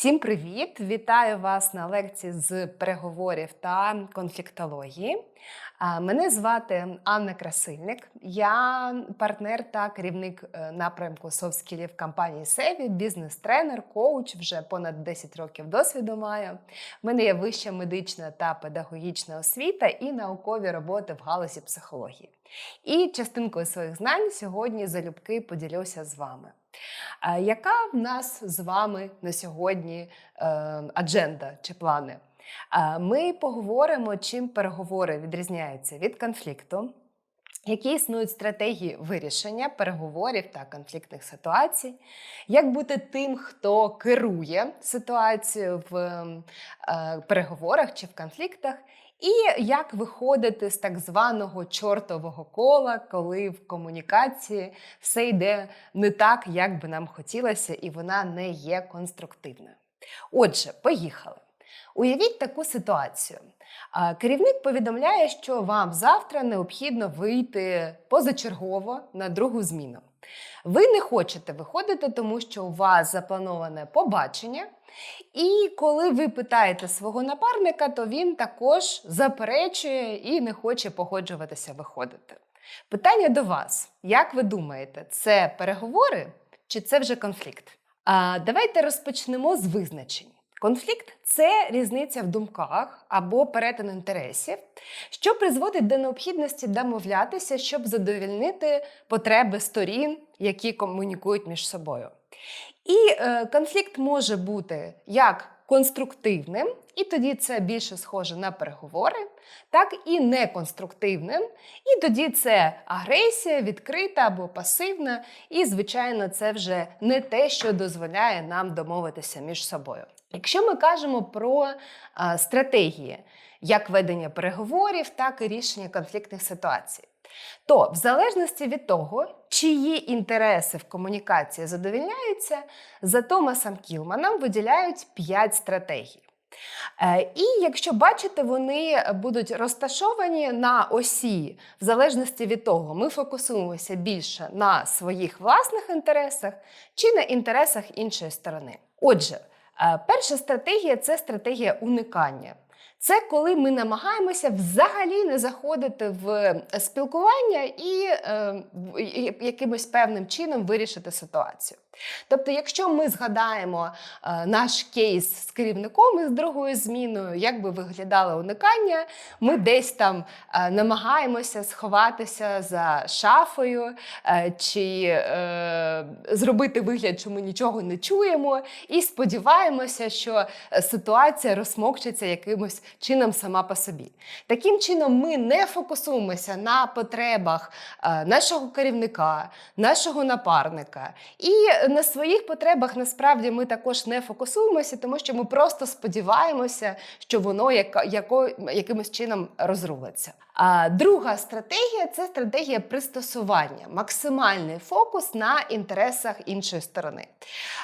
Всім привіт! Вітаю вас на лекції з переговорів та конфліктології. Мене звати Анна Красильник. Я партнер та керівник е, напрямку skillів компанії Севі, бізнес-тренер, коуч вже понад 10 років досвіду маю. У мене є вища медична та педагогічна освіта і наукові роботи в галузі психології. І частинкою своїх знань сьогодні залюбки поділюся з вами. Яка в нас з вами на сьогодні е, адженда чи плани? Ми поговоримо, чим переговори відрізняються від конфлікту, які існують стратегії вирішення переговорів та конфліктних ситуацій, як бути тим, хто керує ситуацією в е, переговорах чи в конфліктах, і як виходити з так званого чортового кола, коли в комунікації все йде не так, як би нам хотілося, і вона не є конструктивною. Отже, поїхали. Уявіть таку ситуацію. Керівник повідомляє, що вам завтра необхідно вийти позачергово на другу зміну. Ви не хочете виходити, тому що у вас заплановане побачення. І коли ви питаєте свого напарника, то він також заперечує і не хоче погоджуватися виходити. Питання до вас: як ви думаєте, це переговори чи це вже конфлікт? А, Давайте розпочнемо з визначень. Конфлікт це різниця в думках або перетин інтересів, що призводить до необхідності домовлятися, щоб задовільнити потреби сторін, які комунікують між собою. І е, конфлікт може бути як конструктивним, і тоді це більше схоже на переговори, так і неконструктивним, і тоді це агресія, відкрита або пасивна, і, звичайно, це вже не те, що дозволяє нам домовитися між собою. Якщо ми кажемо про а, стратегії як ведення переговорів, так і рішення конфліктних ситуацій, то в залежності від того, чиї інтереси в комунікації задовільняються, за Томасом Кілманом виділяють 5 стратегій. Е, І якщо бачите, вони будуть розташовані на осі, в залежності від того, ми фокусуємося більше на своїх власних інтересах чи на інтересах іншої сторони. Отже, е, перша стратегія це стратегія уникання. Це коли ми намагаємося взагалі не заходити в спілкування і е, якимось певним чином вирішити ситуацію. Тобто, якщо ми згадаємо е, наш кейс з керівником і з другою зміною, як би виглядало уникання, ми десь там е, намагаємося сховатися за шафою е, чи зробити вигляд, що ми нічого не чуємо, і сподіваємося, що ситуація розсмокчеться якимось чином сама по собі. Таким чином, ми не фокусуємося на потребах нашого керівника, нашого напарника. І на своїх потребах насправді ми також не фокусуємося, тому що ми просто сподіваємося, що воно яка- яко, якимось чином розрулиться. А друга стратегія це стратегія пристосування, максимальний фокус на інтересах іншої сторони.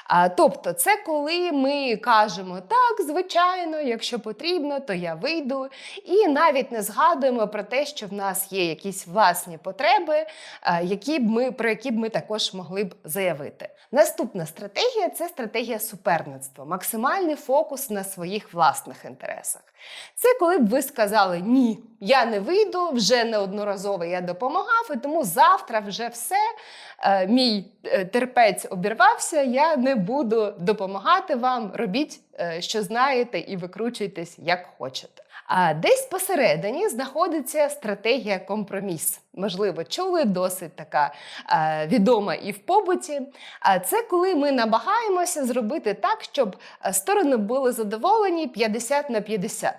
А, тобто, це коли ми кажемо так, звичайно, якщо потрібно, то я вийду, і навіть не згадуємо про те, що в нас є якісь власні потреби, які б ми про які б ми також могли б заявити. Наступна стратегія це стратегія суперництва, максимальний фокус на своїх власних інтересах. Це коли б ви сказали ні, я не вийду, вже неодноразово я допомагав, і тому завтра вже все. е, Мій е, терпець обірвався, я не буду допомагати вам. Робіть, е, що знаєте, і викручуйтесь як хочете. А десь посередині знаходиться стратегія компроміс. Можливо, чули досить така е, відома і в побуті. А це коли ми намагаємося зробити так, щоб е, сторони були задоволені 50 на 50.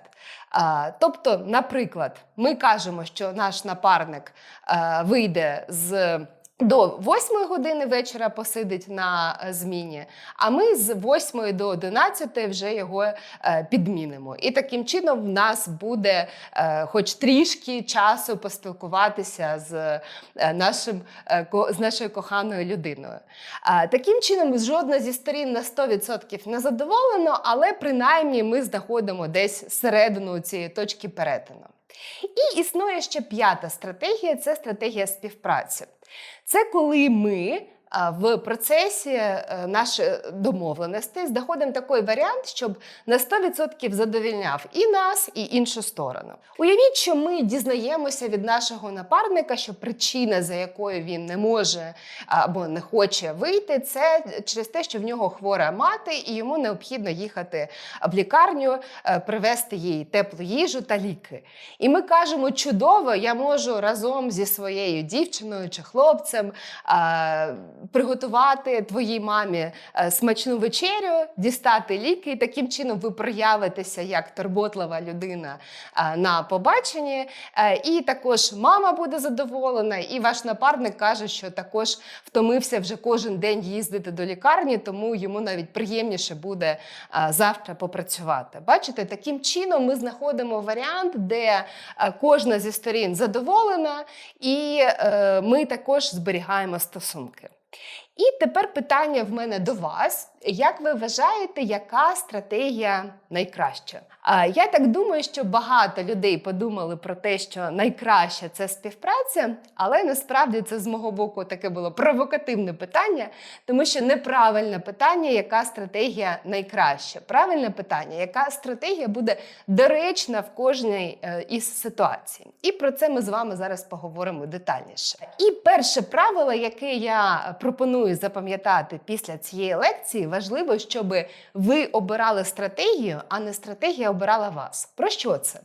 А, тобто, наприклад, ми кажемо, що наш напарник е, вийде з. До 8 години вечора посидить на е, зміні, а ми з 8 до 11 вже його е, підмінимо. І таким чином в нас буде е, хоч трішки часу поспілкуватися з, нашим, з нашою коханою людиною. Таким чином, жодна зі сторін на 100% не задоволена, але принаймні ми знаходимо десь середину цієї точки перетину. І існує ще п'ята стратегія це стратегія співпраці. Це коли ми в процесі е, нашої домовленостей знаходимо такий варіант, щоб на 100% задовільняв і нас, і іншу сторону. Уявіть, що ми дізнаємося від нашого напарника, що причина, за якою він не може або не хоче вийти, це через те, що в нього хвора мати, і йому необхідно їхати в лікарню, е, привезти їй теплу їжу та ліки. І ми кажемо: чудово, я можу разом зі своєю дівчиною чи хлопцем приготувати твоїй мамі е, смачну вечерю, дістати ліки, і таким чином ви проявитеся як турботлива людина е, на побаченні. Е, І також мама буде задоволена, і ваш напарник каже, що також втомився вже кожен день їздити до лікарні, тому йому навіть приємніше буде завтра попрацювати. Бачите, таким чином ми знаходимо варіант, де кожна зі сторін задоволена, і ми також зберігаємо стосунки. І тепер питання в мене до вас: як ви вважаєте, яка стратегія найкраща? Я так думаю, що багато людей подумали про те, що найкраще це співпраця, але насправді це з мого боку таке було провокативне питання, тому що неправильне питання, яка стратегія найкраща. Правильне питання, яка стратегія буде доречна в кожній е, із ситуацій. І про це ми з вами зараз поговоримо детальніше. І перше правило, яке я пропоную запам'ятати після цієї лекції, важливо, щоб ви обирали стратегію, а не стратегія обирала вас. Про що це?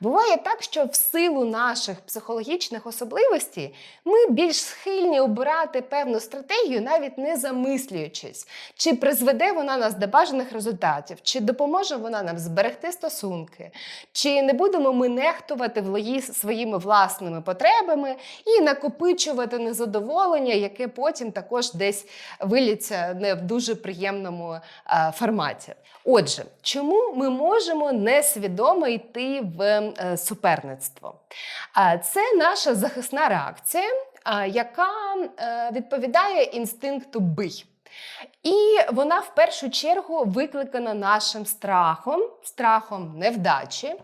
Буває так, що в силу наших психологічних особливостей ми більш схильні обирати певну стратегію, навіть не замислюючись, чи призведе вона нас до бажаних результатів, чи допоможе вона нам зберегти стосунки, чи не будемо ми нехтувати своїми власними потребами і накопичувати незадоволення, яке потім також десь виліться не в дуже приємному е, форматі. Отже, чому ми можемо несвідомо йти в е, суперництво? Це наша захисна реакція, яка е, відповідає інстинкту бий. І вона в першу чергу викликана нашим страхом, страхом невдачі.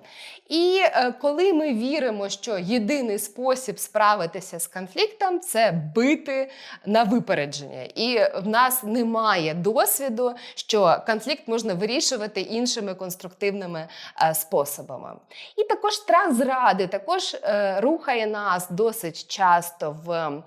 І е, коли ми віримо, що єдиний спосіб справитися з конфліктом це бити на випередження. І в нас немає досвіду, що конфлікт можна вирішувати іншими конструктивними е, способами. І також страх зради також е, рухає нас досить часто в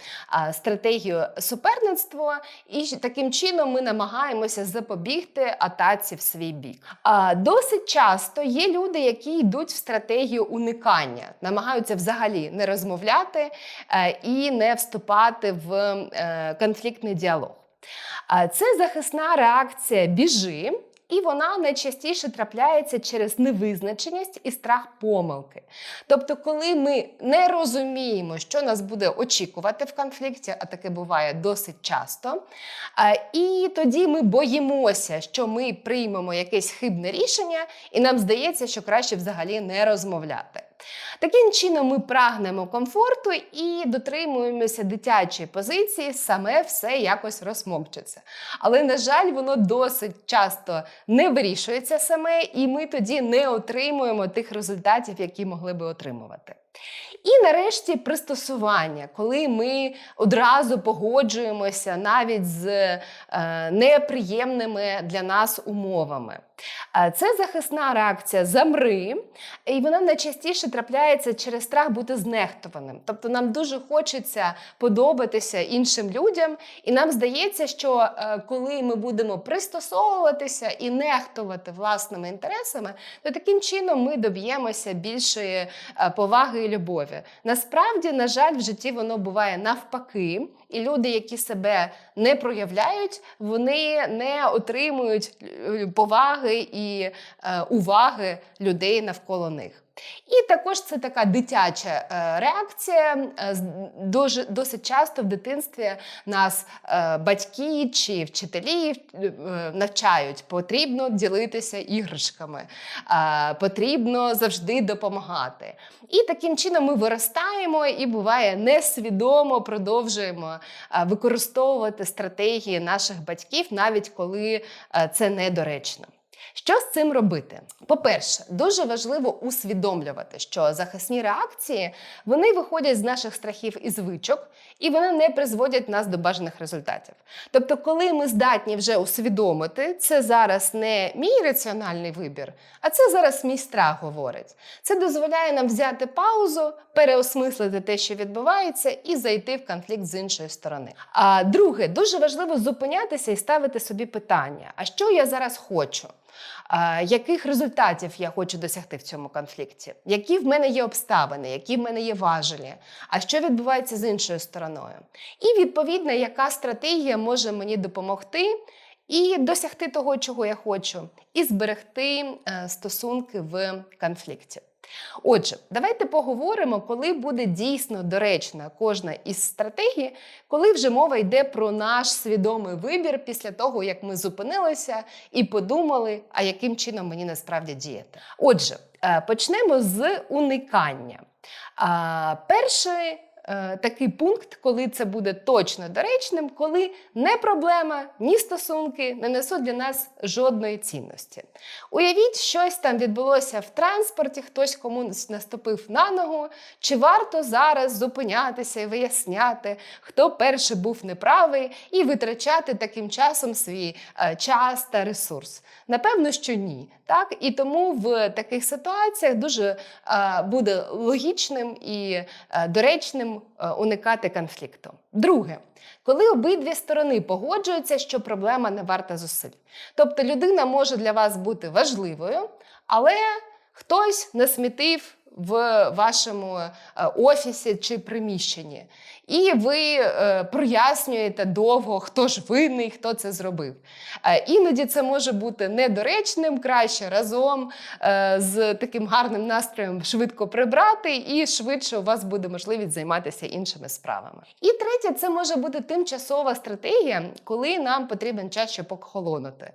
стратегію суперництва, і таким чином ми намагаємося запобігти атаці в свій бік. А досить часто є люди, які йдуть в стратегію уникання, намагаються взагалі не розмовляти е, і не вступати в е, конфліктний діалог. Це захисна реакція біжи. І вона найчастіше трапляється через невизначеність і страх помилки. Тобто, коли ми не розуміємо, що нас буде очікувати в конфлікті, а таке буває досить часто, і тоді ми боїмося, що ми приймемо якесь хибне рішення, і нам здається, що краще взагалі не розмовляти. Таким чином, ми прагнемо комфорту і дотримуємося дитячої позиції, саме все якось розмовчиться. Але, на жаль, воно досить часто не вирішується саме, і ми тоді не отримуємо тих результатів, які могли би отримувати. І нарешті пристосування, коли ми одразу погоджуємося навіть з е, неприємними для нас умовами. Е, Це захисна реакція замри, і вона найчастіше трапляється через страх бути знехтуваним. Тобто нам дуже хочеться подобатися іншим людям, і нам здається, що е, коли ми будемо пристосовуватися і нехтувати власними інтересами, то таким чином ми доб'ємося більшої е, поваги і любові. Насправді, на жаль, в житті воно буває навпаки, і люди, які себе не проявляють, вони не отримують е, поваги і е, уваги людей навколо них. І також це така дитяча е, реакція. Е, досить часто в дитинстві нас е, батьки чи вчителі навчають, потрібно ділитися іграшками, потрібно завжди допомагати. І таким чином ми виростаємо і буває несвідомо продовжуємо використовувати стратегії наших батьків, навіть коли це недоречно. Що з цим робити? По-перше, дуже важливо усвідомлювати, що захисні реакції вони виходять з наших страхів і звичок, і вони не призводять нас до бажаних результатів. Тобто, коли ми здатні вже усвідомити, це зараз не мій раціональний вибір, а це зараз мій страх говорить. Це дозволяє нам взяти паузу, переосмислити те, що відбувається, і зайти в конфлікт з іншої сторони. А друге, дуже важливо зупинятися і ставити собі питання: а що я зараз хочу? Яких результатів я хочу досягти в цьому конфлікті? Які в мене є обставини, які в мене є важелі? А що відбувається з іншою стороною? І відповідно, яка стратегія може мені допомогти і досягти того, чого я хочу, і зберегти е, стосунки в конфлікті. Отже, давайте поговоримо, коли буде дійсно доречна кожна із стратегій, коли вже мова йде про наш свідомий вибір після того, як ми зупинилися і подумали, а яким чином мені насправді діяти. Отже, е, почнемо з уникання. Перше такий пункт, коли це буде точно доречним, коли не проблема, ні стосунки не несуть для нас жодної цінності. Уявіть, щось там відбулося в транспорті, хтось комусь наступив на ногу. Чи варто зараз зупинятися і виясняти, хто перший був неправий, і витрачати таким часом свій е, час та ресурс? Напевно, що ні. Так? І тому в таких ситуаціях дуже е, буде логічним і е, доречним е, уникати конфлікту. Друге, коли обидві сторони погоджуються, що проблема не варта зусиль. Тобто людина може для вас бути важливою, але хтось насмітив в вашому офісі чи приміщенні. І ви е, прояснюєте довго, хто ж винний, хто це зробив. Е, іноді це може бути недоречним, краще разом е, з таким гарним настроєм швидко прибрати, і швидше у вас буде можливість займатися іншими справами. І третє, це може бути тимчасова стратегія, коли нам потрібен час, щоб охолонути.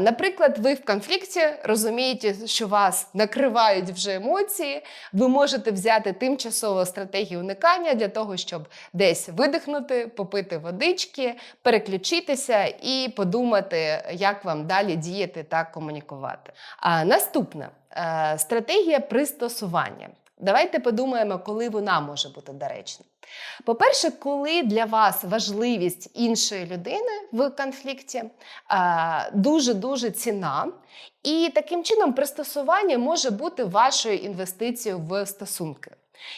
Наприклад, ви в конфлікті розумієте, що вас накривають вже емоції, ви можете взяти тимчасову стратегію уникання для того, щоб десь видихнути, попити водички, переключитися і подумати, як вам далі діяти та комунікувати. А наступна е, стратегія пристосування. Давайте подумаємо, коли вона може бути доречна. По-перше, коли для вас важливість іншої людини в конфлікті дуже дуже ціна, і таким чином пристосування може бути вашою інвестицією в стосунки.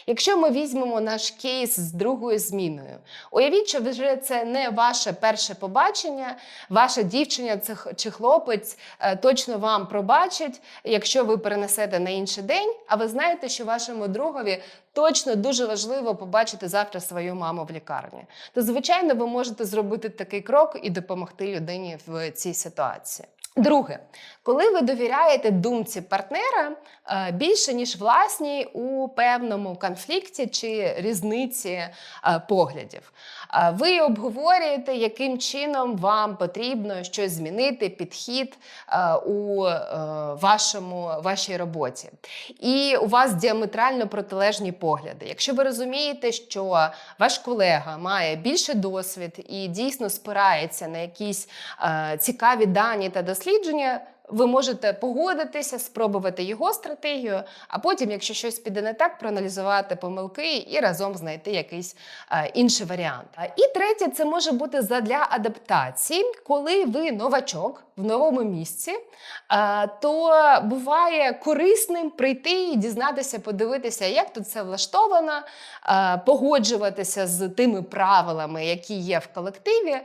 Якщо ми візьмемо наш кейс з другою зміною, уявіть, що вже це не ваше перше побачення, ваша дівчиня чи хлопець е, точно вам пробачить, якщо ви перенесете на інший день, а ви знаєте, що вашому другові точно дуже важливо побачити завтра свою маму в лікарні. То, звичайно, ви можете зробити такий крок і допомогти людині в цій ситуації. Друге, коли ви довіряєте думці партнера е, більше, ніж власній у певному конфлікті чи різниці е, поглядів, Е, ви обговорюєте, яким чином вам потрібно щось змінити, підхід у вашому, вашій роботі. І у вас діаметрально протилежні погляди. Якщо ви розумієте, що ваш колега має більше досвід і дійсно спирається на якісь цікаві дані та дослідження дослідження ви можете погодитися, спробувати його стратегію, а потім, якщо щось піде не так, проаналізувати помилки і разом знайти якийсь е, інший варіант. І третє, це може бути задля адаптації, коли ви новачок в новому місці, е, то буває корисним прийти і дізнатися, подивитися, як тут це влаштовано, е, погоджуватися з тими правилами, які є в колективі,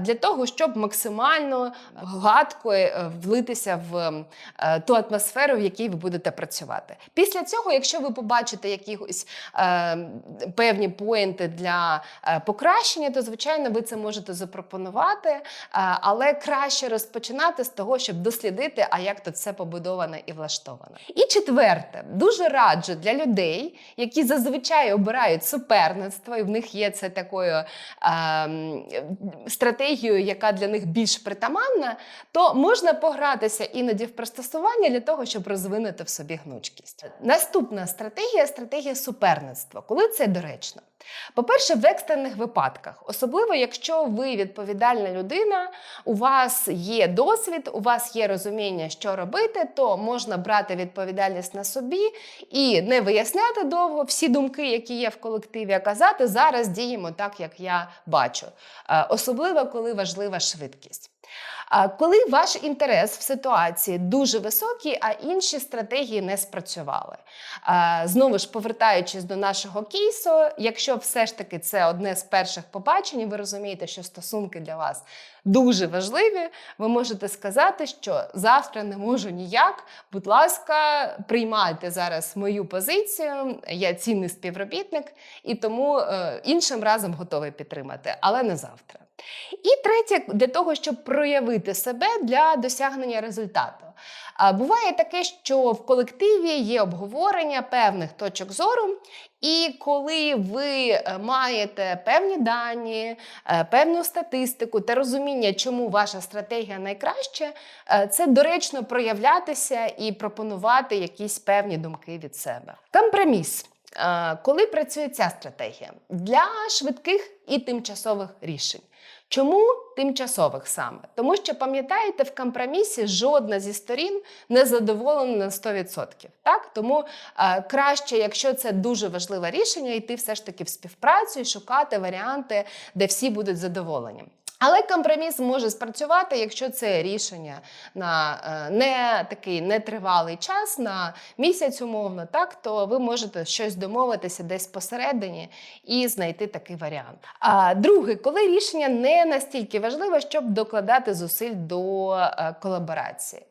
для того, щоб максимально гладко е, влитися втягнутися в е, ту атмосферу, в якій ви будете працювати. Після цього, якщо ви побачите якісь е, певні поінти для е, покращення, то звичайно ви це можете запропонувати, е, але краще розпочинати з того, щоб дослідити, а як тут все побудовано і влаштовано. І четверте, дуже раджу для людей, які зазвичай обирають суперництво, і в них є це такою е, стратегією, яка для них більш притаманна, то можна погратися вдаватися іноді в пристосування для того, щоб розвинути в собі гнучкість. Наступна стратегія стратегія суперництва, коли це доречно. По-перше, в екстрених випадках, особливо якщо ви відповідальна людина, у вас є досвід, у вас є розуміння, що робити, то можна брати відповідальність на собі і не виясняти довго всі думки, які є в колективі, а казати зараз діємо так, як я бачу. Е, Особливо, коли важлива швидкість. Коли ваш інтерес в ситуації дуже високий, а інші стратегії не спрацювали. Знову ж повертаючись до нашого кейсу, якщо все ж таки це одне з перших побачень, і ви розумієте, що стосунки для вас дуже важливі, ви можете сказати, що завтра не можу ніяк. Будь ласка, приймайте зараз мою позицію. Я цінний співробітник, і тому е, іншим разом готовий підтримати, але не завтра. І третє, для того, щоб проявити себе для досягнення результату. Буває таке, що в колективі є обговорення певних точок зору, і коли ви е, маєте певні дані, е, певну статистику та розуміння, чому ваша стратегія найкраща, е, це доречно проявлятися і пропонувати якісь певні думки від себе. Компроміс. Коли працює ця стратегія для швидких і тимчасових рішень. Чому тимчасових саме? Тому що пам'ятаєте, в компромісі жодна зі сторін не задоволена на 100%. Так? Тому е, краще, якщо це дуже важливе рішення, йти все ж таки в співпрацю і шукати варіанти, де всі будуть задоволені. Але компроміс може спрацювати, якщо це рішення на е, не такий нетривалий час, на місяць умовно, так то ви можете щось домовитися десь посередині і знайти такий варіант. А друге, коли рішення не настільки важливе, щоб докладати зусиль до е, колаборації.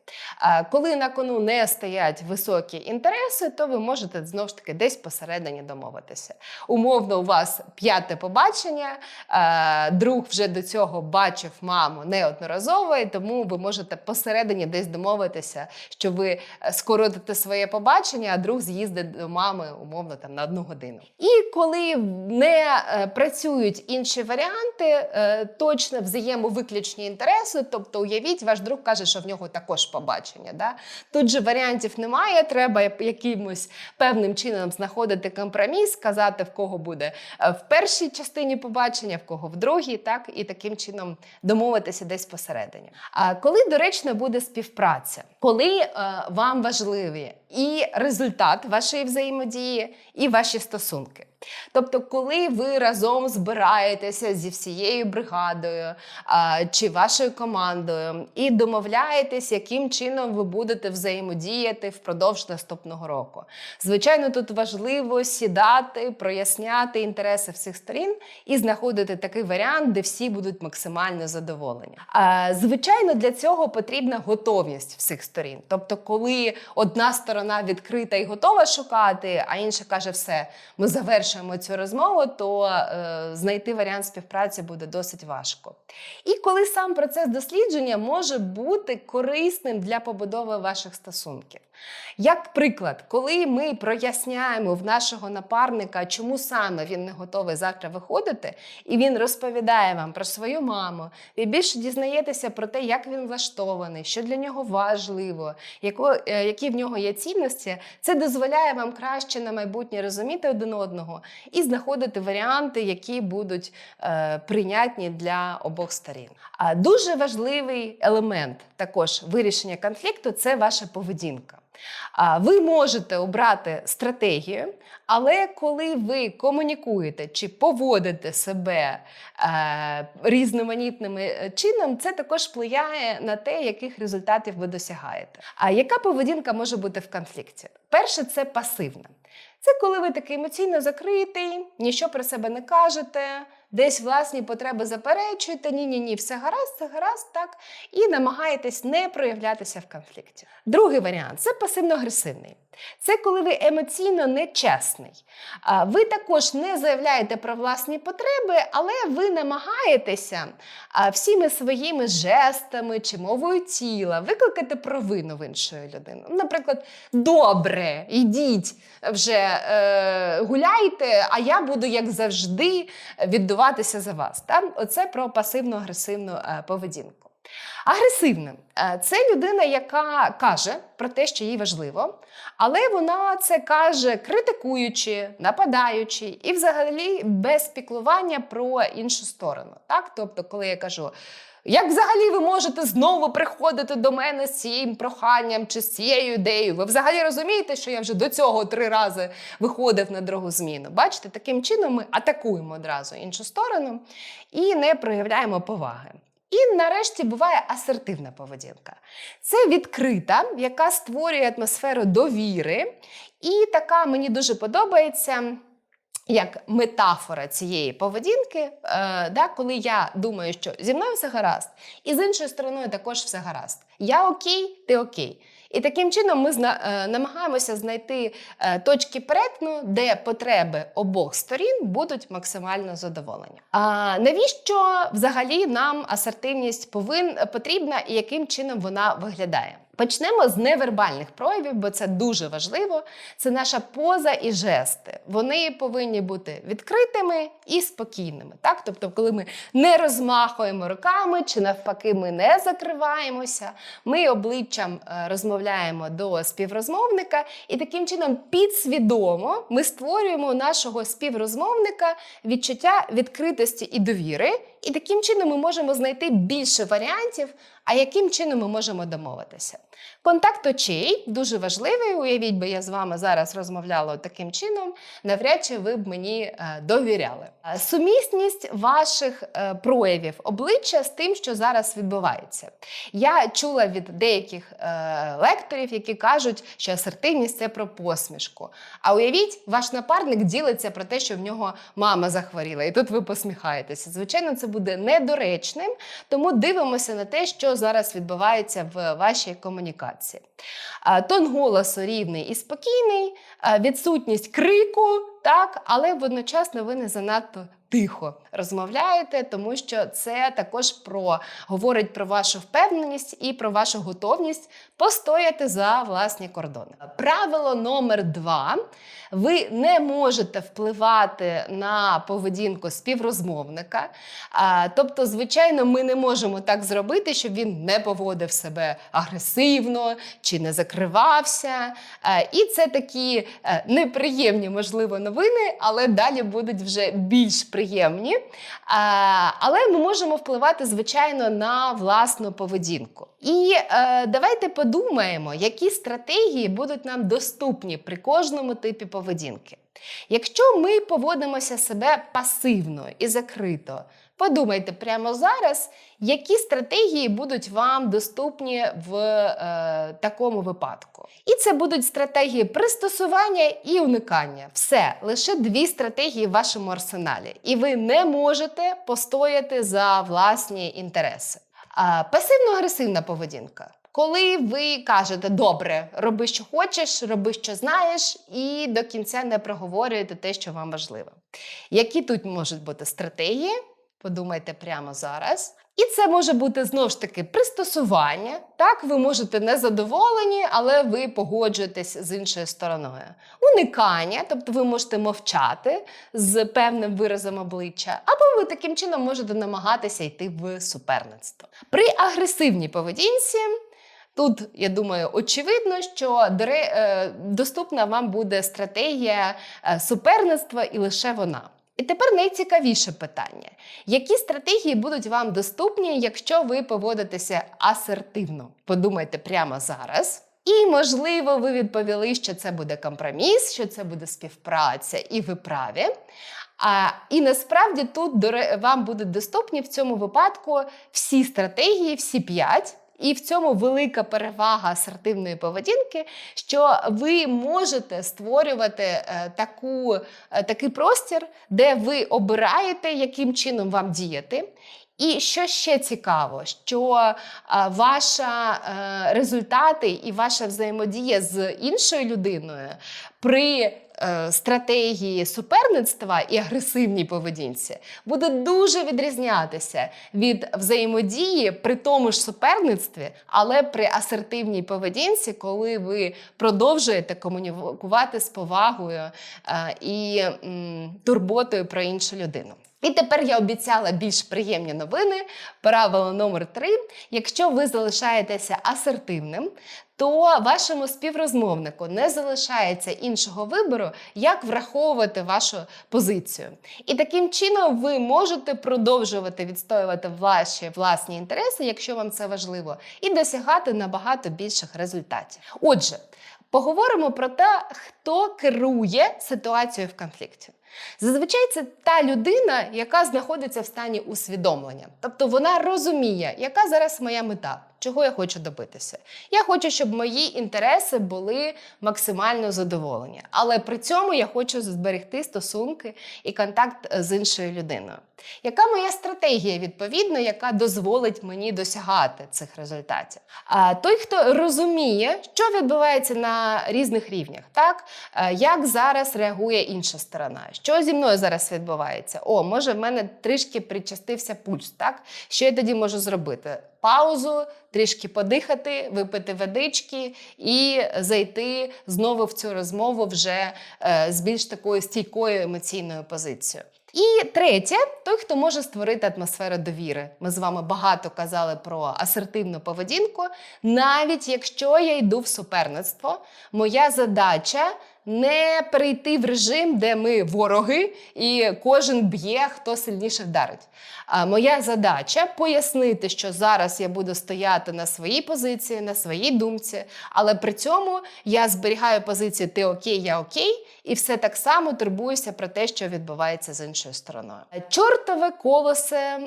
Коли на кону не стоять високі інтереси, то ви можете знову ж таки десь посередині домовитися. Умовно, у вас п'яте побачення, е, друг вже до цього бачив маму неодноразово, і тому ви можете посередині десь домовитися, що ви е, скоротите своє побачення, а друг з'їздить до мами умовно там на одну годину. І коли не е, працюють інші варіанти, е, точно взаємовиключні інтереси, тобто уявіть, ваш друг каже, що в нього також побачення. Да? Тут же варіантів немає, треба якимось певним чином знаходити компроміс, сказати, в кого буде в першій частині побачення, в кого в другій, так і таким чином домовитися десь посередині. А коли доречно буде співпраця, коли е, вам важливі і результат вашої взаємодії, і ваші стосунки. Тобто, коли ви разом збираєтеся зі всією бригадою а, чи вашою командою і домовляєтесь, яким чином ви будете взаємодіяти впродовж наступного року. Звичайно, тут важливо сідати, проясняти інтереси всіх сторін і знаходити такий варіант, де всі будуть максимально задоволені. А, звичайно, для цього потрібна готовність всіх сторін. Тобто, коли одна сторона відкрита і готова шукати, а інша каже, все, ми завершуємо цю розмову, то е, знайти варіант співпраці буде досить важко. І коли сам процес дослідження може бути корисним для побудови ваших стосунків. Як приклад, коли ми проясняємо в нашого напарника, чому саме він не готовий завтра виходити, і він розповідає вам про свою маму, ви більше дізнаєтеся про те, як він влаштований, що для нього важливо, е, які в нього є цінності, це дозволяє вам краще на майбутнє розуміти один одного і знаходити варіанти, які будуть е, прийнятні для обох сторін. А дуже важливий елемент також вирішення конфлікту це ваша поведінка. Ви можете обрати стратегію, але коли ви комунікуєте чи поводите себе е, різноманітним е, чином, це також впливає на те, яких результатів ви досягаєте. А яка поведінка може бути в конфлікті? Перше, це пасивна. Це коли ви такий емоційно закритий, нічого про себе не кажете, десь власні потреби заперечуєте, ні-ні ні, все гаразд, все гаразд, так, і намагаєтесь не проявлятися в конфлікті. Другий варіант це пасивно-агресивний. Це коли ви емоційно нечесний. Ви також не заявляєте про власні потреби, але ви намагаєтеся всіми своїми жестами чи мовою тіла викликати провину в іншої людини. Наприклад, добре, йдіть вже е, гуляйте, а я буду, як завжди, віддуватися за вас. Та? Оце про пасивно-агресивну е, поведінку. Агресивним Е, це людина, яка каже про те, що їй важливо, але вона це каже критикуючи, нападаючи і взагалі без піклування про іншу сторону. Так? Тобто, коли я кажу. Як взагалі ви можете знову приходити до мене з цим проханням чи з цією ідеєю? Ви взагалі розумієте, що я вже до цього три рази виходив на другу зміну? Бачите, таким чином ми атакуємо одразу іншу сторону і не проявляємо поваги. І нарешті буває асертивна поведінка. Це відкрита, яка створює атмосферу довіри, і така мені дуже подобається. Як метафора цієї поведінки, е, да, коли я думаю, що зі мною все гаразд, і з іншою стороною також все гаразд. Я окей, ти окей. І таким чином ми зна, е, намагаємося знайти е, точки перетину, де потреби обох сторін будуть максимально задоволені. А навіщо взагалі нам асертивність повин, потрібна і яким чином вона виглядає? Почнемо з невербальних проявів, бо це дуже важливо. Це наша поза і жести. Вони повинні бути відкритими і спокійними. Так? Тобто, коли ми не розмахуємо руками чи навпаки, ми не закриваємося, ми обличчям е, розмовляємо до співрозмовника, і таким чином підсвідомо ми створюємо у нашого співрозмовника відчуття відкритості і довіри. І таким чином ми можемо знайти більше варіантів, а яким чином ми можемо домовитися. Контакт очей дуже важливий. Уявіть, би я з вами зараз розмовляла таким чином, навряд чи ви б мені е, довіряли. Е, Сумісність ваших е, проявів обличчя з тим, що зараз відбувається. Я чула від деяких лекторів, які кажуть, що асертивність це про посмішку. А уявіть, ваш напарник ділиться про те, що в нього мама захворіла, і тут ви посміхаєтеся. Звичайно, це буде недоречним, тому дивимося на те, що зараз відбувається в вашій комунікації. Тон голосу рівний і спокійний, відсутність крику, так, але водночасно ви не занадто тихо розмовляєте, тому що це також про говорить про вашу впевненість і про вашу готовність постояти за власні кордони. Правило номер два: ви не можете впливати на поведінку співрозмовника. Тобто, звичайно, ми не можемо так зробити, щоб він не поводив себе агресивно чи не закривався. І це такі е, неприємні, можливо, новини, але далі будуть вже більш приємні. Але ми можемо впливати, звичайно, на власну поведінку. І е, давайте подумаємо, які стратегії будуть нам доступні при кожному типі поведінки. Якщо ми поводимося себе пасивно і закрито, подумайте прямо зараз, які стратегії будуть вам доступні в е, такому випадку. І це будуть стратегії пристосування і уникання. Все, лише дві стратегії в вашому арсеналі. І ви не можете постояти за власні інтереси. А, Пасивно-агресивна поведінка. Коли ви кажете добре, роби, що хочеш, роби, що знаєш, і до кінця не проговорюєте те, що вам важливо. Які тут можуть бути стратегії? Подумайте прямо зараз. І це може бути знову ж таки пристосування. Так, ви можете не задоволені, але ви погоджуєтесь з іншою стороною. Уникання, тобто ви можете мовчати з певним виразом обличчя, або ви таким чином можете намагатися йти в суперництво. При агресивній поведінці. Тут, я думаю, очевидно, що доступна вам буде стратегія е, суперництва і лише вона. І тепер найцікавіше питання: які стратегії будуть вам доступні, якщо ви поводитеся асертивно? Подумайте прямо зараз. І, можливо, ви відповіли, що це буде компроміс, що це буде співпраця, і ви праві. А, І насправді тут вам будуть доступні в цьому випадку всі стратегії, всі п'ять. І в цьому велика перевага асертивної поведінки, що ви можете створювати е, таку, е, такий простір, де ви обираєте, яким чином вам діяти. І що ще цікаво, що е, ваші результати і ваша взаємодія з іншою людиною при стратегії суперництва і агресивній поведінці буде дуже відрізнятися від взаємодії при тому ж суперництві, але при асертивній поведінці, коли ви продовжуєте комунікувати з повагою е, і турботою про іншу людину. І тепер я обіцяла більш приємні новини. Правило номер три: якщо ви залишаєтеся асертивним, то вашому співрозмовнику не залишається іншого вибору, як враховувати вашу позицію. І таким чином ви можете продовжувати відстоювати ваші власні інтереси, якщо вам це важливо, і досягати набагато більших результатів. Отже, поговоримо про те, хто керує ситуацією в конфлікті. Зазвичай це та людина, яка знаходиться в стані усвідомлення. Тобто вона розуміє, яка зараз моя мета, чого я хочу добитися. Я хочу, щоб мої інтереси були максимально задоволені. Але при цьому я хочу зберегти стосунки і контакт з іншою людиною. Яка моя стратегія, відповідно, яка дозволить мені досягати цих результатів? А той, хто розуміє, що відбувається на різних рівнях, так Е, як зараз реагує інша сторона? Що зі мною зараз відбувається? О, може, в мене трішки причастився пульс. Так, що я тоді можу зробити? Паузу, трішки подихати, випити водички і зайти знову в цю розмову вже е, з більш такою стійкою емоційною позицією. І третє, той, хто може створити атмосферу довіри. Ми з вами багато казали про асертивну поведінку. Навіть якщо я йду в суперництво, моя задача не перейти в режим, де ми вороги, і кожен б'є, хто сильніше вдарить. А моя задача пояснити, що зараз я буду стояти на своїй позиції, на своїй думці, але при цьому я зберігаю позицію ти окей, я окей, і все так само турбуюся про те, що відбувається з іншою стороною. Чортове колосе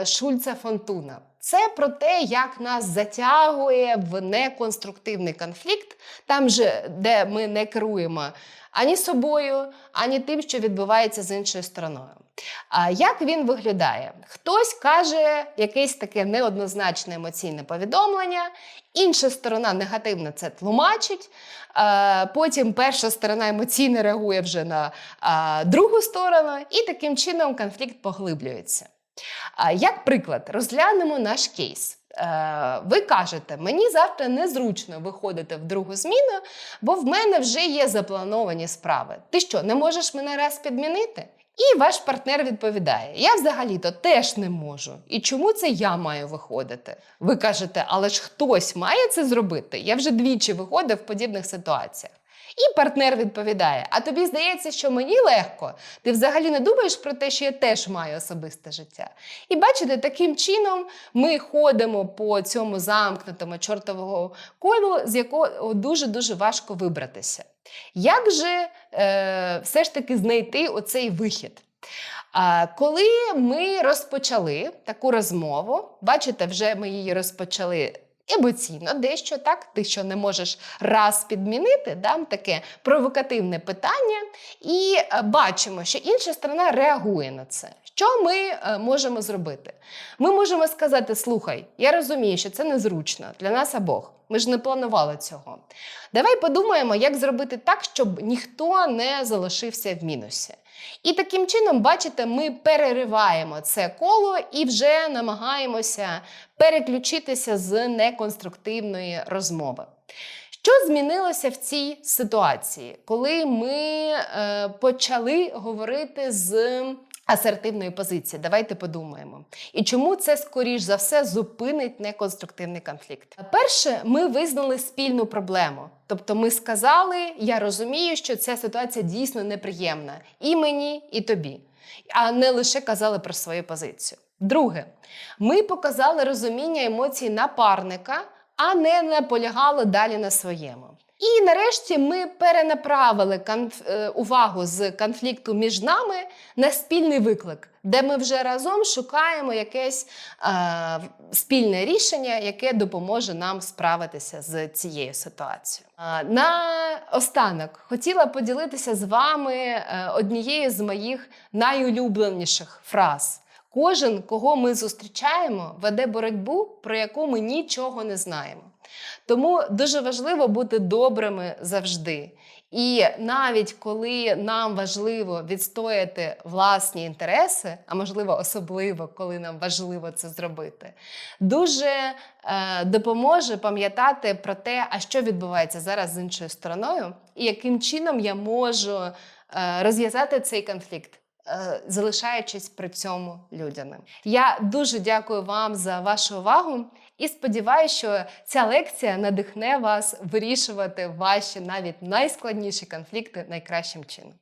е, Шульца Фонтуна. Це про те, як нас затягує в неконструктивний конфлікт, там же, де ми не керуємо ані собою, ані тим, що відбувається з іншою стороною. А як він виглядає? Хтось каже якесь таке неоднозначне емоційне повідомлення, інша сторона негативно це тлумачить. Потім перша сторона емоційно реагує вже на другу сторону, і таким чином конфлікт поглиблюється. Як приклад, розглянемо наш кейс. Е, ви кажете, мені завтра незручно виходити в другу зміну, бо в мене вже є заплановані справи. Ти що, не можеш мене раз підмінити? І ваш партнер відповідає: Я взагалі-то теж не можу. І чому це я маю виходити? Ви кажете, але ж хтось має це зробити? Я вже двічі виходив в подібних ситуаціях. І партнер відповідає: А тобі здається, що мені легко? Ти взагалі не думаєш про те, що я теж маю особисте життя. І бачите, таким чином ми ходимо по цьому замкнутому чортового колу, з якого дуже-дуже важко вибратися. Як же е, все ж таки знайти оцей вихід? А коли ми розпочали таку розмову, бачите, вже ми її розпочали емоційно, дещо так, ти що не можеш раз підмінити, дам таке провокативне питання, і е, бачимо, що інша сторона реагує на це. Що ми е, можемо зробити? Ми можемо сказати: слухай, я розумію, що це незручно для нас обох. Ми ж не планували цього. Давай подумаємо, як зробити так, щоб ніхто не залишився в мінусі. І таким чином, бачите, ми перериваємо це коло і вже намагаємося переключитися з неконструктивної розмови. Що змінилося в цій ситуації, коли ми е, почали говорити з асертивної позиції? Давайте подумаємо. І чому це, скоріш за все, зупинить неконструктивний конфлікт? Перше, ми визнали спільну проблему. Тобто ми сказали, я розумію, що ця ситуація дійсно неприємна і мені, і тобі, а не лише казали про свою позицію. Друге, ми показали розуміння емоцій напарника, а не наполягали далі на своєму. І нарешті ми перенаправили конф... Е, увагу з конфлікту між нами на спільний виклик, де ми вже разом шукаємо якесь е, спільне рішення, яке допоможе нам справитися з цією ситуацією. Е, на останок хотіла поділитися з вами е, однією з моїх найулюбленіших фраз. Кожен, кого ми зустрічаємо, веде боротьбу, про яку ми нічого не знаємо. Тому дуже важливо бути добрими завжди. І навіть коли нам важливо відстояти власні інтереси, а можливо, особливо, коли нам важливо це зробити, дуже е, допоможе пам'ятати про те, а що відбувається зараз з іншою стороною, і яким чином я можу е, розв'язати цей конфлікт. е, залишаючись при цьому людяним. Я дуже дякую вам за вашу увагу і сподіваюся, що ця лекція надихне вас вирішувати ваші навіть найскладніші конфлікти найкращим чином.